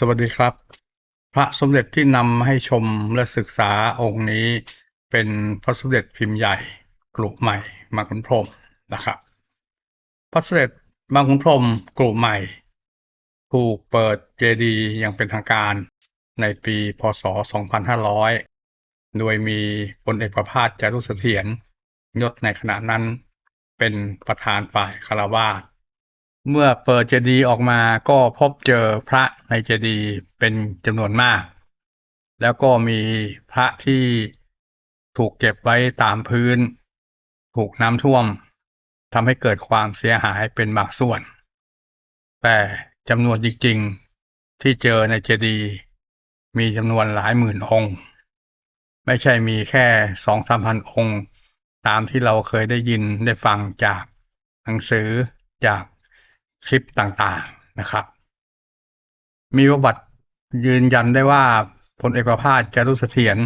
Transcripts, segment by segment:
สวัสดีครับ พระสมเด็จที่นำให้ชมและศึกษาองค์นี้เป็นพระสมเด็จพิมพ์ใหญ่กลุ่มใหม่มาคุณพรมนะครับ พระสมเด็จบางขุนพรมกลุ่มใหม่ ถูกเปิดเจดีย์อย่างเป็นทางการในปีพศ 2500 โดยมีพลเอกประภาสจารุเสถียรยศในขณะนั้นเป็นประธานฝ่ายคารวาส เมื่อเปิดเจดีย์ออกมาก็พบเจอพระในเจดีย์เป็นจำนวนมาก แล้วก็มีพระที่ถูกเก็บไว้ตามพื้น ถูกน้ำท่วมทำให้เกิดความเสียหายเป็นบางส่วน แต่จำนวนจริงๆที่เจอในเจดีย์มีจำนวนหลายหมื่นองค์ ไม่ใช่มีแค่สองสามพันองค์ ตามที่เราเคยได้ยินได้ฟังจากหนังสือจาก คลิปต่างๆนะครับ มีประวัติยืนยันได้ว่าพลเอกประภาสจารุเสถียร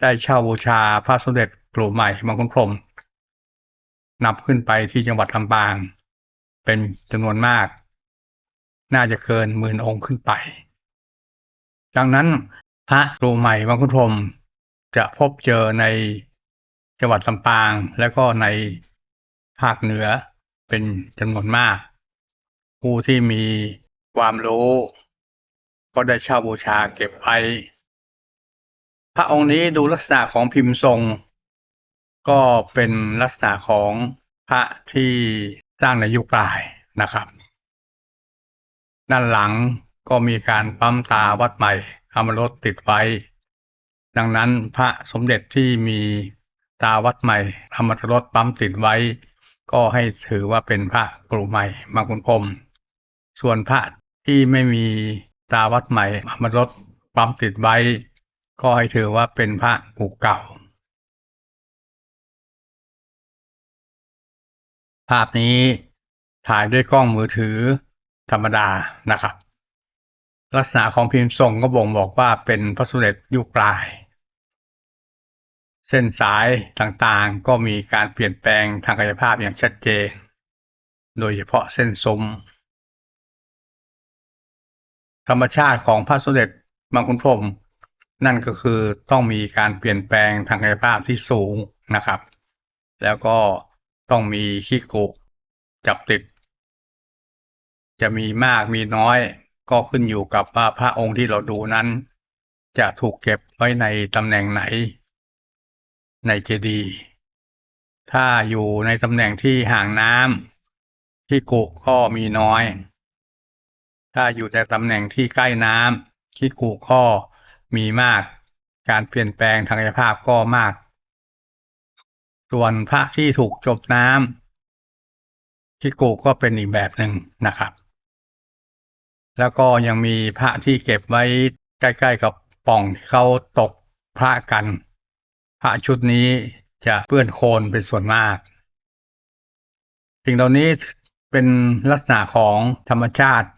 ได้เช่าบูชาพระสมเด็จกลุ่มใหม่มังคุพรหมนับขึ้นไปที่จังหวัดลำปาง เป็นจำนวนมาก น่าจะเกินหมื่นองค์ขึ้นไป ดังนั้นพระกลุ่มใหม่มังคุพรหมจะพบเจอในจังหวัดลำปางและก็ในภาคเหนือเป็นจำนวนมาก ผู้ที่มีความรู้ ก็ได้เช่าบูชาเก็บไว้พระองค์นี้ดูลักษณะของพิมพ์ทรง ก็เป็นลักษณะของพระที่สร้างในยุคปลายนะครับ ด้านหลังก็มีการปั๊มตาวัดใหม่อมรสติดไว้ ดังนั้นพระสมเด็จที่มีตาวัดใหม่อมรสปั๊มติดไว้ ก็ให้ถือว่าเป็นพระกลุ่มใหม่มาคุณพรม ส่วนพระที่ไม่มีตาวัดใหม่อมรสปั๊มติดไว้ ก็ให้ถือว่าเป็นพระกูเก่า ภาพนี้ถ่ายด้วยกล้องมือถือธรรมดานะครับ ลักษณะของพิมพ์ทรงก็บ่งบอกว่าเป็นพระสมเด็จยุคปลาย เส้นสายต่างๆก็มีการเปลี่ยนแปลงทางกายภาพอย่างชัดเจน โดยเฉพาะเส้นซุ้ม ธรรมชาติของพระสมเด็จบางคุณพรมนั่นก็คือต้องมีการเปลี่ยนแปลงทางกายภาพที่สูงนะครับ แล้วก็ต้องมีขี้กุจับติด จะมีมากมีน้อยก็ขึ้นอยู่กับว่าพระองค์ที่เราดูนั้น จะถูกเก็บไว้ในตำแหน่งไหน ในเจดีย์ถ้าอยู่ในตำแหน่งที่ห่างน้ำขี้กุก็มีน้อย ถ้าอยู่ในตำแหน่งที่ใกล้น้ำขี้กุก็มีมาก การเปลี่ยนแปลงทางกายภาพก็มาก ส่วนพระที่ถูกจบน้ำขี้กุก็เป็นอีกแบบหนึ่งนะครับ แล้วก็ยังมีพระที่เก็บไว้ใกล้ๆกับป่องที่เขาตกพระกัน พระชุดนี้จะเปื้อนโคลนเป็นส่วนมากสิ่งเหล่านี้เป็นลักษณะของธรรมชาติ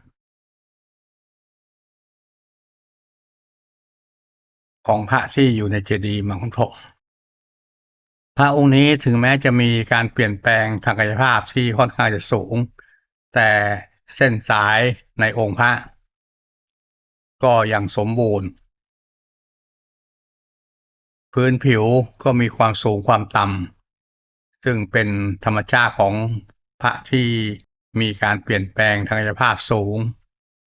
ของพระที่อยู่ในเจดีย์มังคุพรมพระองค์นี้ถึงแม้จะมีการเปลี่ยนแปลงทางกายภาพที่ค่อนข้างจะสูง แต่เส้นสายในองค์พระ ก็ยังสมบูรณ์ พื้นผิวก็มีความสูงความต่ำซึ่งเป็นธรรมชาติของพระที่มีการเปลี่ยนแปลงทางกายภาพสูง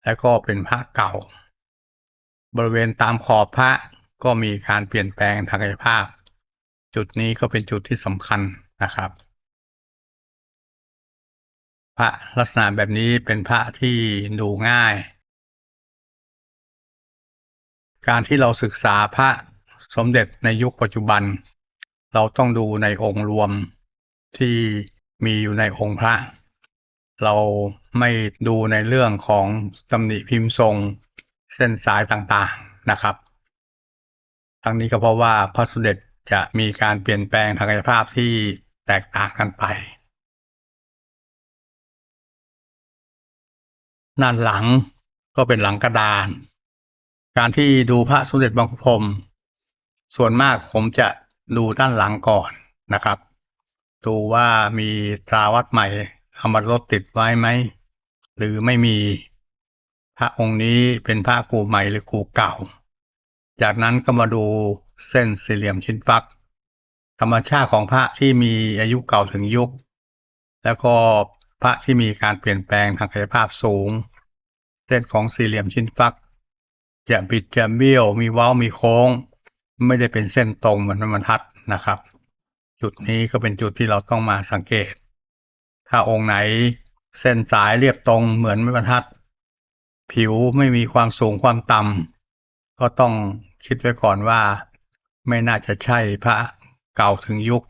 และก็เป็นพระเก่า บริเวณตามขอบพระ ก็มีการเปลี่ยนแปลงทางกายภาพ จุดนี้ก็เป็นจุดที่สำคัญนะครับ พระลักษณะแบบนี้เป็นพระที่ดูง่าย การที่เราศึกษาพระสมเด็จในยุคปัจจุบัน เราต้องดูในองค์รวมที่มีอยู่ในองค์พระ เราไม่ดูในเรื่องของตำหนิพิมพ์ทรง เส้นสายต่างๆนะครับ ทั้งนี้ก็เพราะว่าพระสมเด็จจะมีการเปลี่ยนแปลงทางกายภาพที่แตกต่างกันไปด้านหลังก็เป็นหลังกระดาน การที่ดูพระสมเด็จบางคุพรมส่วนมากผมจะดูด้านหลังก่อนนะครับ ดูว่ามีตราวัดใหม่เอามรถติดไว้ไหม หรือไม่มี พระองค์นี้เป็นพระกูใหม่หรือกูเก่า จากนั้นก็มาดูเส้นสี่เหลี่ยมชิ้นฟัก ธรรมชาติของพระที่มีอายุเก่าถึงยุค แล้วก็พระที่มีการเปลี่ยนแปลงทางกายภาพสูง เส้นของสี่เหลี่ยมชิ้นฟัก จะบิดจะเบี้ยวมีเว้ามีโค้ง ไม่ได้เป็นเส้นตรงเหมือนบรรทัดนะครับ จุดนี้ก็เป็นจุดที่เราต้องมาสังเกต ถ้าองค์ไหนเส้นสายเรียบตรงเหมือนไม้บรรทัด ผิวไม่มีความสูงความต่ำ ก็ต้องคิดไว้ก่อนว่าไม่น่าจะใช่พระเก่าถึงยุค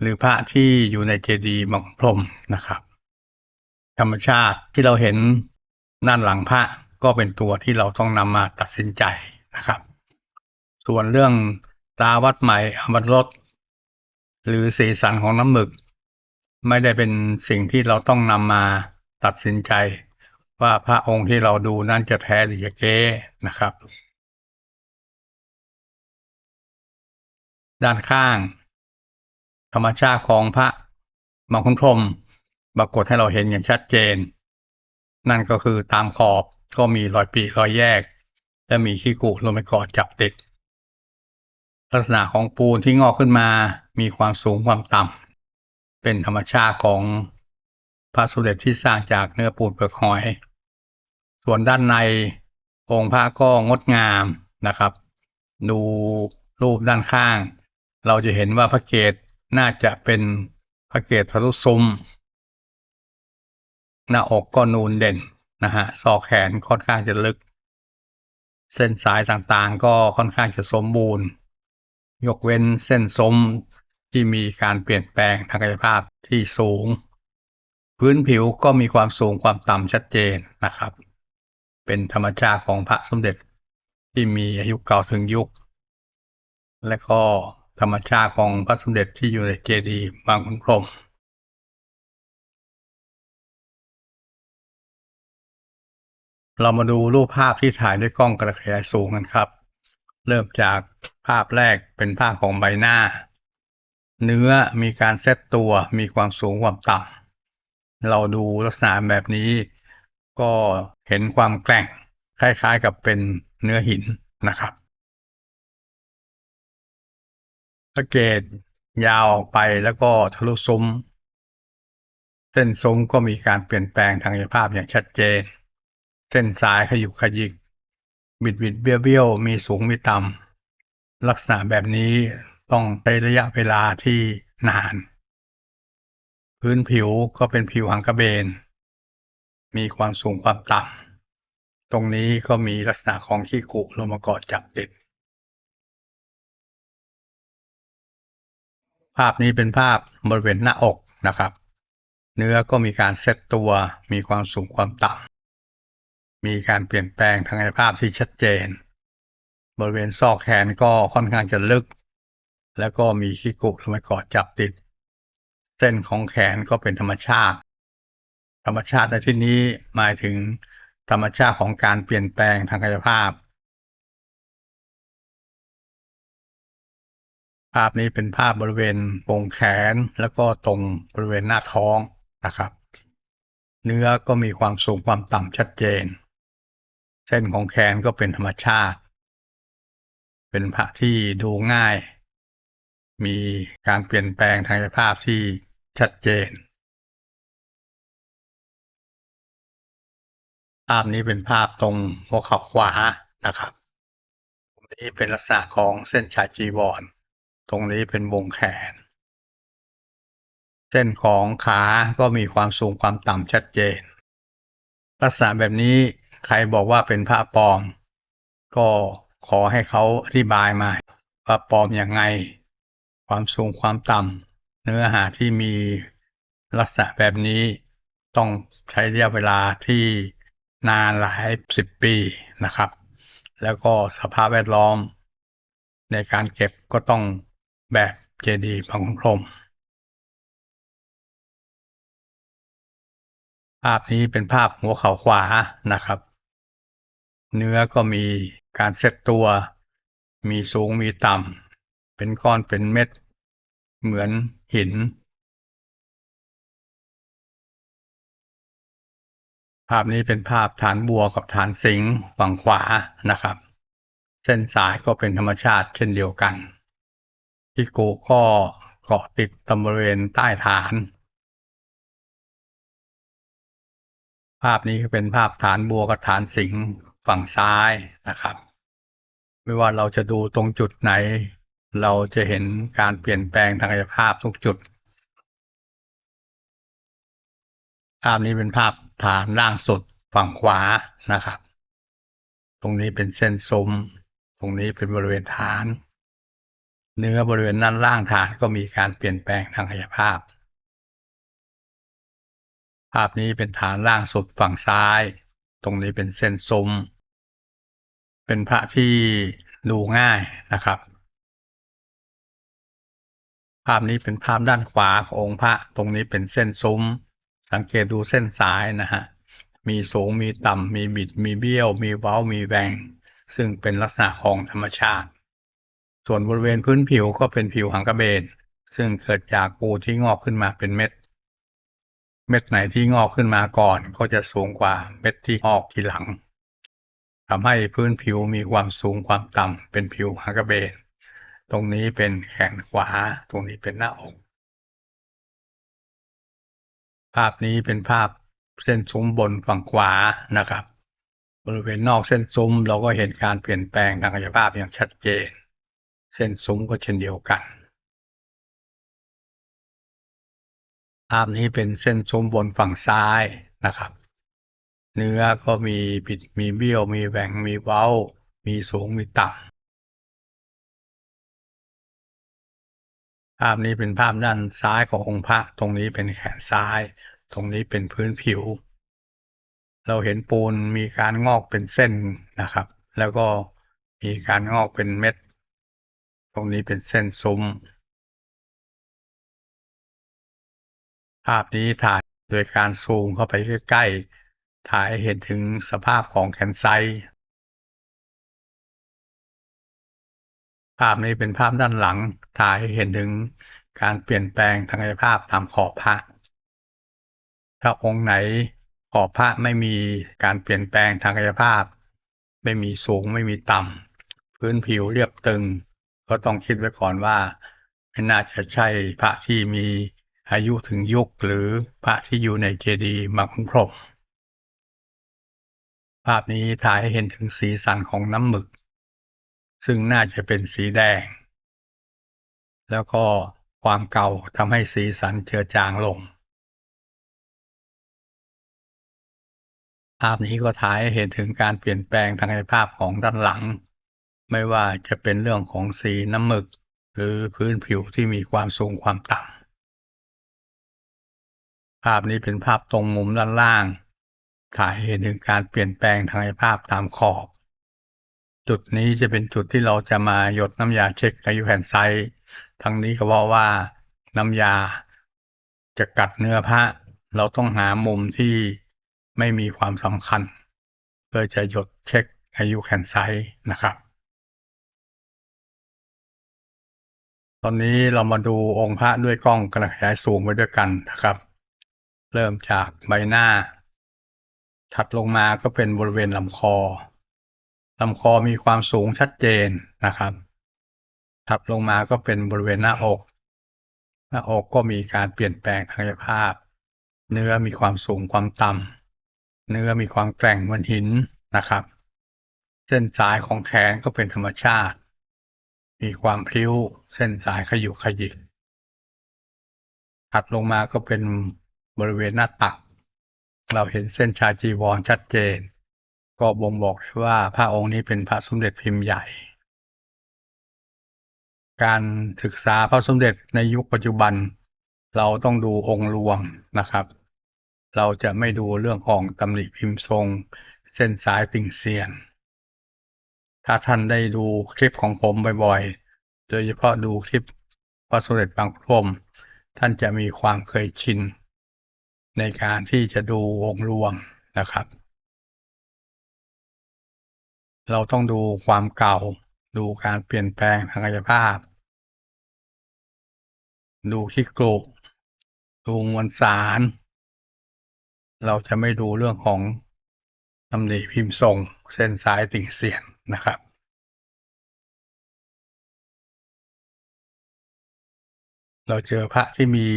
หรือพระที่อยู่ในเจดีย์บังพรมนะครับ ธรรมชาติที่เราเห็นด้านหลังพระก็เป็นตัวที่เราต้องนำมาตัดสินใจนะครับ ส่วนเรื่องตาวัดใหม่อมรรถหรือสีสันของน้ำหมึก ไม่ได้เป็นสิ่งที่เราต้องนำมาตัดสินใจ ว่าพระองค์ที่เราดูนั้นจะแท้หรือจะเก๊นะครับ ด้านข้าง ธรรมชาติของพระมังคุดพรมปรากฏให้เราเห็นอย่างชัดเจน นั่นก็คือตามขอบก็มีรอยปีรอยแยก และมีขี้กุลงไปกาะจับติดลักษณะของปูนที่งอกขึ้นมามีความสูงความต่ำเป็นธรรมชาติของพระสมเด็จที่สร้างจากเนื้อปูนเปลือกหอย ส่วนด้านในองค์พระก็งดงามนะครับ ดูรูปด้านข้าง เราจะเห็นว่าพระเกศน่าจะเป็นพระเกศทะลุซุ้มหน้าอกก็นูนเด่นนะฮะซอกแขนค่อนข้างจะลึก เส้นสายต่างๆก็ค่อนข้างจะสมบูรณ์ ยกเว้นเส้นสมที่มีการเปลี่ยนแปลงทางกายภาพที่สูง พื้นผิวก็มีความสูงความต่ำชัดเจนนะครับ เป็นธรรมชาติของพระสมเด็จที่มีอายุเก่าถึงยุค และก็ ธรรมชาติของพระสมเด็จที่อยู่ในเจดีย์บางขุนพรหมเรามาดูรูปภาพที่ถ่ายด้วยกล้องกระจายสูงกันครับ เริ่มจากภาพแรกเป็นภาพของใบหน้า เนื้อมีการเซตตัวมีความสูงความต่ำเราดูลักษณะแบบนี้ ก็เห็นความแกร่งคล้ายๆกับเป็นเนื้อหินนะครับ สังเกตยาวออกไปแล้วก็ทะลุซุ้ม เส้นซุ้มก็มีการเปลี่ยนแปลงทางกายภาพอย่างชัดเจน เส้นสายขยุกขยิก บิดบิดเบี้ยวเบี้ยวมีสูงมีต่ำลักษณะแบบนี้ต้องใช้ระยะเวลาที่นาน พื้นผิวก็เป็นผิวหางกระเบน มีความสูงความต่ำตรงนี้ก็มีลักษณะของขี้กุลงมาเกาะจับติดาพนี้เป็นภาพบริเวณหน้าอกนะครับ เนื้อก็มีการเซตตัว มีความสูงความต่ำมีการเปลี่ยนแปลงทางกายภาพที่ชัดเจน บริเวณซอกแขนก็ค่อนข้างจะลึก แล้วก็มีขี้กุลงไปเกาะจับติด เส้นของแขนก็เป็นธรรมชาติ ธรรมชาติในที่นี้หมายถึงธรรมชาติของการเปลี่ยนแปลงทางกายภาพ ภาพนี้เป็นภาพบริเวณวงแขนแล้วก็ตรงบริเวณหน้าท้องนะครับ เนื้อก็มีความสูงความต่ำชัดเจน เส้นของแขนก็เป็นธรรมชาติ เป็นพระที่ดูง่าย มีการเปลี่ยนแปลงทางกายภาพที่ชัดเจน ภาพนี้เป็นภาพตรงหัวเข่าขวานะครับนี้เป็นลักษณะของเส้นชายจีวร ตรงนี้เป็นวงแขน เส้นของขาก็มีความสูงความต่ำชัดเจน ลักษณะแบบนี้ใครบอกว่าเป็นพระปลอม ก็ขอให้เขาอธิบายมาว่าปลอมอย่างไง ความสูงความต่ำเนื้อหาที่มีลักษณะแบบนี้ต้องใช้ระยะเวลาที่นานหลายสิบปีนะครับ แล้วก็สภาพแวดล้อมในการเก็บก็ต้อง แบบเจดีย์บางพรหมภาพนี้เป็นภาพหัวเข่าขวานะครับ เนื้อก็มีการเซตตัว มีสูงมีต่ำ เป็นก้อนเป็นเม็ด เหมือนหิน ภาพนี้เป็นภาพฐานบัวกับฐานสิงห์ฝั่งขวานะครับ เส้นสายก็เป็นธรรมชาติเช่นเดียวกัน ที่โกก็เกาะติดตรงบริเวณใต้ฐาน ภาพนี้เป็นภาพฐานบัวกับฐานสิงห์ฝั่งซ้ายนะครับ ไม่ว่าเราจะดูตรงจุดไหน เราจะเห็นการเปลี่ยนแปลงทางกายภาพทุกจุด ภาพนี้เป็นภาพฐานล่างสุดฝั่งขวานะครับ ตรงนี้เป็นเส้นซุ้มตรงนี้เป็นบริเวณฐาน เนื้อบริเวณด้านล่างฐานก็มีการเปลี่ยนแปลงทางกายภาพ ภาพนี้เป็นฐานล่างสุดฝั่งซ้าย ตรงนี้เป็นเส้นซุ้ม เป็นพระที่ดูง่ายนะครับ ภาพนี้เป็นภาพด้านขวาขององค์พระ ตรงนี้เป็นเส้นซุ้ม สังเกตดูเส้นสายนะฮะ มีสูง มีต่ำ มีบิด มีเบี้ยว มีเว้า มีแหวง ซึ่งเป็นลักษณะของธรรมชาติ ส่วนบริเวณพื้นผิวก็เป็นผิวหางกระเบน ซึ่งเกิดจากปูที่งอกขึ้นมาเป็นเม็ด เม็ดไหนที่งอกขึ้นมาก่อนก็จะสูงกว่าเม็ดที่งอกทีหลังทำให้พื้นผิวมีความสูงความต่ำเป็นผิวหางกระเบน ตรงนี้เป็นแขนขวา ตรงนี้เป็นหน้าอก ภาพนี้เป็นภาพเส้นซุ้มบนฝั่งขวานะครับ บริเวณนอกเส้นซุ้มเราก็เห็นการเปลี่ยนแปลงทางกายภาพอย่างชัดเจน เส้นซุ้มก็เช่นเดียวกันภาพนี้เป็นเส้นซุ้มบนฝั่งซ้ายนะครับ เนื้อก็มีบิดมีเบี้ยวมีแหว่งมีเว้า มีสูงมีต่ำภาพนี้เป็นภาพด้านซ้ายขององค์พระตรงนี้เป็นแขนซ้าย ตรงนี้เป็นพื้นผิว เราเห็นปูนมีการงอกเป็นเส้นนะครับ แล้วก็มีการงอกเป็นเม็ด ตรงนี้เป็นเส้นซุ้ม ภาพนี้ถ่ายโดยการซูมเข้าไปใกล้ๆ ถ่ายเห็นถึงสภาพของแขนไซต์ภาพนี้เป็นภาพด้านหลัง ถ่ายเห็นถึงการเปลี่ยนแปลงทางกายภาพตามขอบพระ ถ้าองค์ไหนขอบพระไม่มีการเปลี่ยนแปลงทางกายภาพ ไม่มีสูงไม่มีต่ำ พื้นผิวเรียบตึง ก็ต้องคิดไว้ก่อนว่าไม่น่าจะใช่พระที่มีอายุถึงยุคหรือพระที่อยู่ในเจดีย์มาคุ้มครองภาพนี้ถ่ายให้เห็นถึงสีสันของน้ำหมึก ซึ่งน่าจะเป็นสีแดง แล้วก็ความเก่าทำให้สีสันเจือจางลง ภาพนี้ก็ถ่ายให้เห็นถึงการเปลี่ยนแปลงทางกายภาพของด้านหลัง ไม่ว่าจะเป็นเรื่องของสีน้ำหมึก หรือพื้นผิวที่มีความสูงความต่ำภาพนี้เป็นภาพตรงมุมด้านล่าง ถ่ายเห็นถึงการเปลี่ยนแปลงทางภาพตามขอบ จุดนี้จะเป็นจุดที่เราจะมาหยดน้ำยาเช็คอายุแผ่นไซต์ทั้งนี้ก็เพราะว่าน้ำยาจะกัดเนื้อพระเราต้องหามุมที่ไม่มีความสำคัญ เพื่อจะหยดเช็คอายุแผ่นไซต์นะครับ ตอนนี้เรามาดูองค์พระด้วยกล้องกระจายสูงไปด้วยกันนะครับ เริ่มจากใบหน้า ถัดลงมาก็เป็นบริเวณลำคอลำคอมีความสูงชัดเจนนะครับ ถัดลงมาก็เป็นบริเวณหน้าอก หน้าอกก็มีการเปลี่ยนแปลงทางกายภาพ เนื้อมีความสูงความต่ำเนื้อมีความแกร่งเหมือนหินนะครับ เส้นสายของแขนก็เป็นธรรมชาติ มีความพลิ้วเส้นสายขยุกขยิกถัดลงมาก็เป็นบริเวณหน้าตัก เราเห็นเส้นชายจีวรชัดเจน ก็บ่งบอกว่าพระองค์นี้เป็นพระสมเด็จพิมพ์ใหญ่ การศึกษาพระสมเด็จในยุคปัจจุบัน เราต้องดูองค์รวมนะครับ เราจะไม่ดูเรื่องของตำหนิพิมพ์ทรง เส้นสายติ่งเซียน ถ้าท่านได้ดูคลิปของผมบ่อยๆ โดยเฉพาะดูคลิปพระสมเด็จบางพรมท่านจะมีความเคยชิน ในการที่จะดูองค์รวมนะครับ เราต้องดูความเก่า ดูการเปลี่ยนแปลงทางกายภาพ ดูที่กรุดูมวลสาร เราจะไม่ดูเรื่องของตำหนิพิมพ์ทรง เส้นสายติ่งเสียน นะครับเราเจอพระที่มี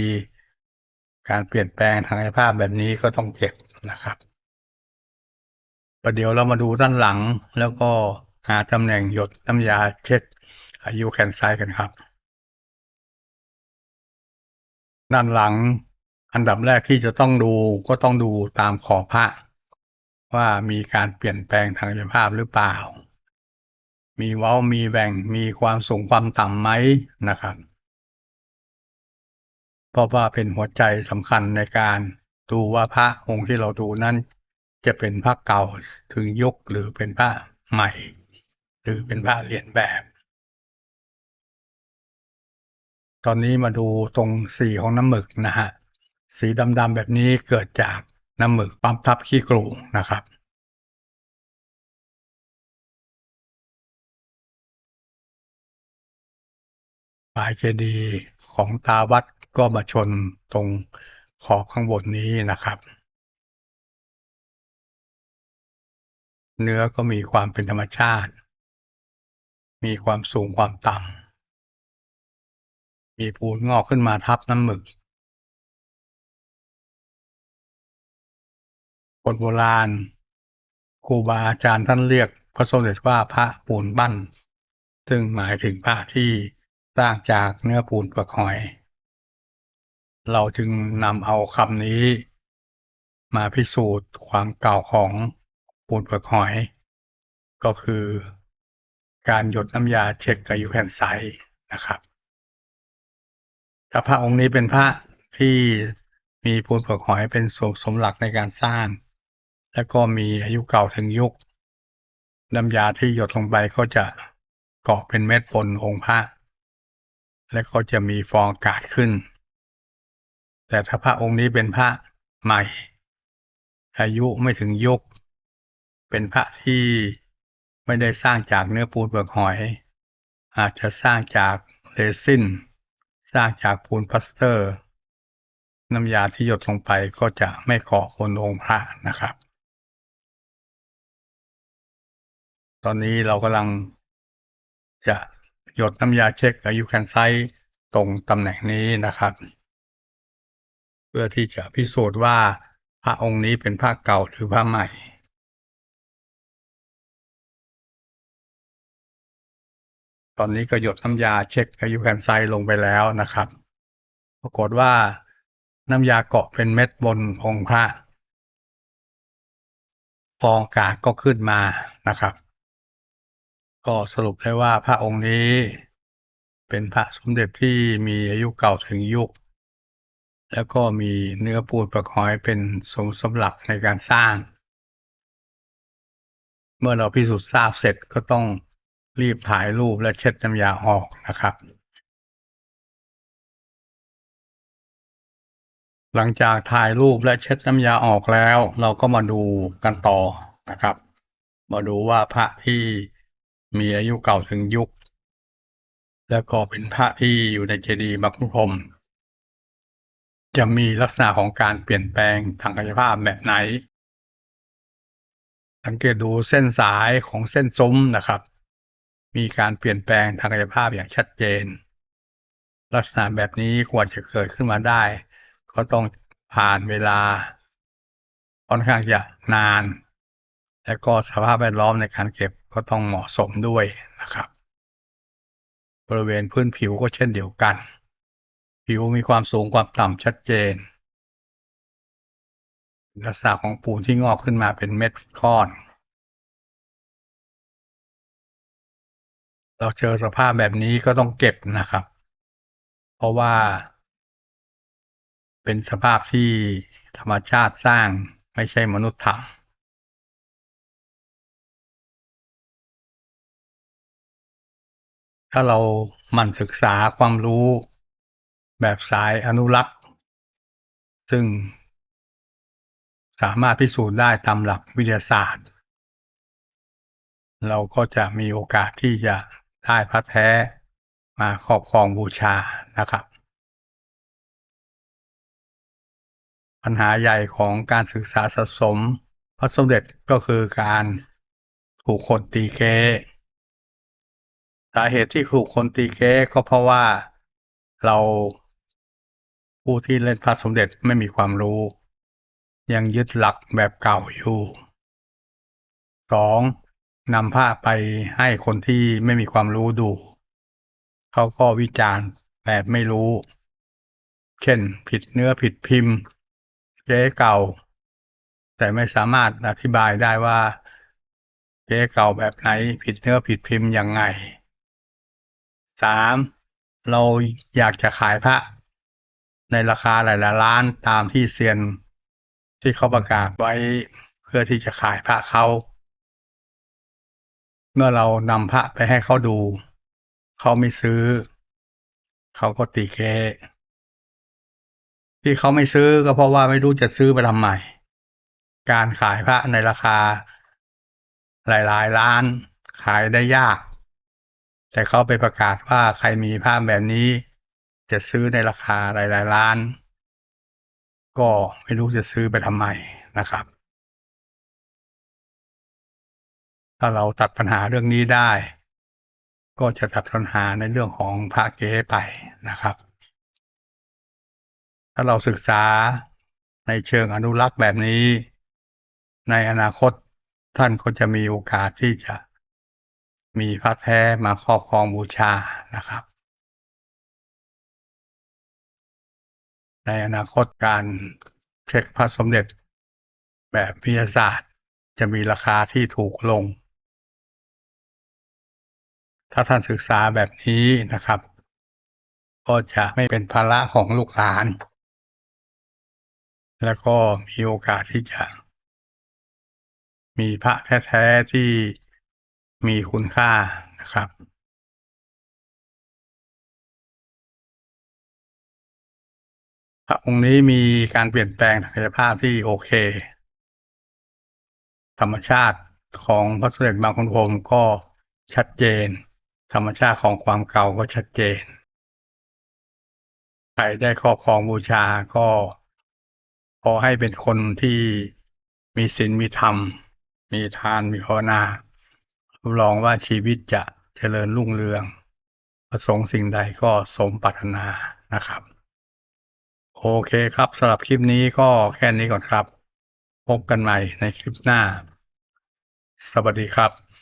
การเปลี่ยนแปลงทางกายภาพแบบนี้ก็ต้องเก็บนะครับประเดี๋ยวเรามาดูด้านหลังแล้วก็หาตำแหน่งหยดน้ำยาเช็ดอายุแขนซ้ายกันครับ ด้านหลังอันดับแรกที่จะต้องดูก็ต้องดูตามขอบพระว่ามีการเปลี่ยนแปลงทางกายภาพหรือเปล่า มีเว้ามีแหว่งมีความสูงความต่ำไหมนะครับเพราะว่าเป็นหัวใจสำคัญในการดูว่าพระองค์ที่เราดูนั้น จะเป็นพระเก่าถึงยุคหรือเป็นพระใหม่ หรือเป็นพระเรียนแบบ ตอนนี้มาดูตรงสีของน้ำหมึกนะฮะสีดำๆแบบนี้เกิดจากน้ำหมึกปั๊มทับขี้กรูนะครับ ปลายเจดีย์ของตาวัดก็มาชนตรงขอบข้างบนนี้นะครับ เนื้อก็มีความเป็นธรรมชาติ มีความสูงความต่ำมีปูนงอกขึ้นมาทับน้ำหมึก คนโบราณครูบาอาจารย์ท่านเรียกพระสมเด็จว่าพระปูนปั้น ซึ่งหมายถึงพระที่ สร้างจากเนื้อปูนเปลือกหอย เราจึงนำเอาคำนี้ มาพิสูจน์ความเก่าของปูนเปลือกหอย ก็คือ การหยดน้ำยาเช็คกับยูแผ่นใสนะครับถ้าพระองค์นี้เป็นพระที่มีปูนเปลือกหอยเป็นสมสมหลักในการสร้าง และก็มีอายุเก่าถึงยุคน้ำยาที่หยดลงไปก็จะเกาะเป็นเม็ดบนองค์พระ และก็จะมีฟองอากาศขึ้น แต่ถ้าพระองค์นี้เป็นพระใหม่ อายุไม่ถึงยุคเป็นพระที่ไม่ได้สร้างจากเนื้อปูนเปลือกหอย อาจจะสร้างจากเรซินสร้างจากปูนพลาสเตอร์ น้ำยาที่หยดลงไปก็จะไม่เกาะบนองค์พระนะครับ ตอนนี้เรากำลังจะ หยดน้ำยาเช็คอายุแคนไซตรงตำแหน่งนี้นะครับ เพื่อที่จะพิสูจน์ว่าพระองค์นี้เป็นพระเก่าหรือพระใหม่ตอนนี้ก็หยดน้ำยาเช็คอายุแคนไซลงไปแล้วนะครับ ปรากฏว่าน้ำยาเกาะเป็นเม็ดบนองค์พระ ฟองกาก็ขึ้นมานะครับ ก็สรุปได้ว่าพระองค์นี้เป็นพระสมเด็จที่มีอายุเก่าถึงยุค แล้วก็มีเนื้อปูนประคอยเป็นสมสำหรับในการสร้าง เมื่อเราพิสูจน์ทราบเสร็จก็ต้องรีบถ่ายรูปและเช็ดน้ำยาออกนะครับ หลังจากถ่ายรูปและเช็ดน้ำยาออกแล้ว เราก็มาดูกันต่อนะครับ มาดูว่าพระที่ มีอายุเก่าถึงยุค แล้วก็เป็นพระที่อยู่ในเจดีย์บักคุพรมจะมีลักษณะของการเปลี่ยนแปลงทางกายภาพแบบไหน สังเกตดูเส้นสายของเส้นซุ้มนะครับ มีการเปลี่ยนแปลงทางกายภาพอย่างชัดเจน ลักษณะแบบนี้กว่าจะเกิดขึ้นมาได้ ก็ต้องผ่านเวลาค่อนข้างจะนาน และก็สภาพแวดล้อมในการเก็บก็ต้องเหมาะสมด้วยนะครับ บริเวณพื้นผิวก็เช่นเดียวกัน ผิวมีความสูงความต่ำชัดเจน ลักษณะของปูนที่งอกขึ้นมาเป็นเม็ดก้อน เราเจอสภาพแบบนี้ก็ต้องเก็บนะครับ เพราะว่า เป็นสภาพที่ธรรมชาติสร้างไม่ใช่มนุษย์ทำ ถ้าเราหมั่นศึกษาความรู้แบบสายอนุรักษ์ ซึ่งสามารถพิสูจน์ได้ตามหลักวิทยาศาสตร์ เราก็จะมีโอกาสที่จะได้พระแท้มาครอบครองบูชานะครับ ปัญหาใหญ่ของการศึกษาสะสมพระสมเด็จก็คือการถูกคนตีเก สาเหตุที่ถูกคนตีเก้ก็เพราะว่าเราผู้ที่เล่นพระสมเด็จไม่มีความรู้ ยังยึดหลักแบบเก่าอยู่สองนำผ้าไปให้คนที่ไม่มีความรู้ดู เขาก็วิจารณ์แบบไม่รู้ เช่น ผิดเนื้อผิดพิมพ์เจ๊เก่า แต่ไม่สามารถอธิบายได้ว่าเจ๊เก่าแบบไหนผิดเนื้อผิดพิมพ์ยังไง สามเราอยากจะขายพระ ในราคาหลายๆล้านตามที่เซียนที่เขาประกาศไว้เพื่อที่จะขายพระเขา เมื่อเรานำพระไปให้เขาดู เขาไม่ซื้อ เขาก็ตีเกที่เขาไม่ซื้อก็เพราะว่าไม่รู้จะซื้อไปทำไมการขายพระในราคา หลายๆล้านขายได้ยาก แต่เขาไปประกาศว่าใครมีพระแบบนี้ จะซื้อในราคาหลายๆล้าน ก็ไม่รู้จะซื้อไปทำไมนะครับ ถ้าเราตัดปัญหาเรื่องนี้ได้ ก็จะตัดปัญหาในเรื่องของพระเก๊ไปนะครับ ถ้าเราศึกษาในเชิงอนุรักษ์แบบนี้ ในอนาคตท่านก็จะมีโอกาสที่จะ มีพระแท้มาครอบครองบูชานะครับ ในอนาคตการเช็คพระสมเด็จแบบวิทยาศาสตร์จะมีราคาที่ถูกลง ถ้าท่านศึกษาแบบนี้นะครับ ก็จะไม่เป็นภาระของลูกหลาน แล้วก็มีโอกาสที่จะ มีพระแท้ ๆ ที่ มีคุณค่านะครับพระองค์นี้มีการเปลี่ยนแปลงทางกายภาพที่โอเค ธรรมชาติของพระสมเด็จบางขุนพรมก็ชัดเจน ธรรมชาติของความเก่าก็ชัดเจน ใครได้ครอบครองบูชาก็ขอให้เป็นคนที่มีศีลมีธรรม มีทานมีภาวนา รับรองว่าชีวิตจะเจริญรุ่งเรือง ประสงค์สิ่งใดก็สมปรารถนานะครับ โอเคครับสำหรับคลิปนี้ก็แค่นี้ก่อนครับ พบกันใหม่ในคลิปหน้า สวัสดีครับ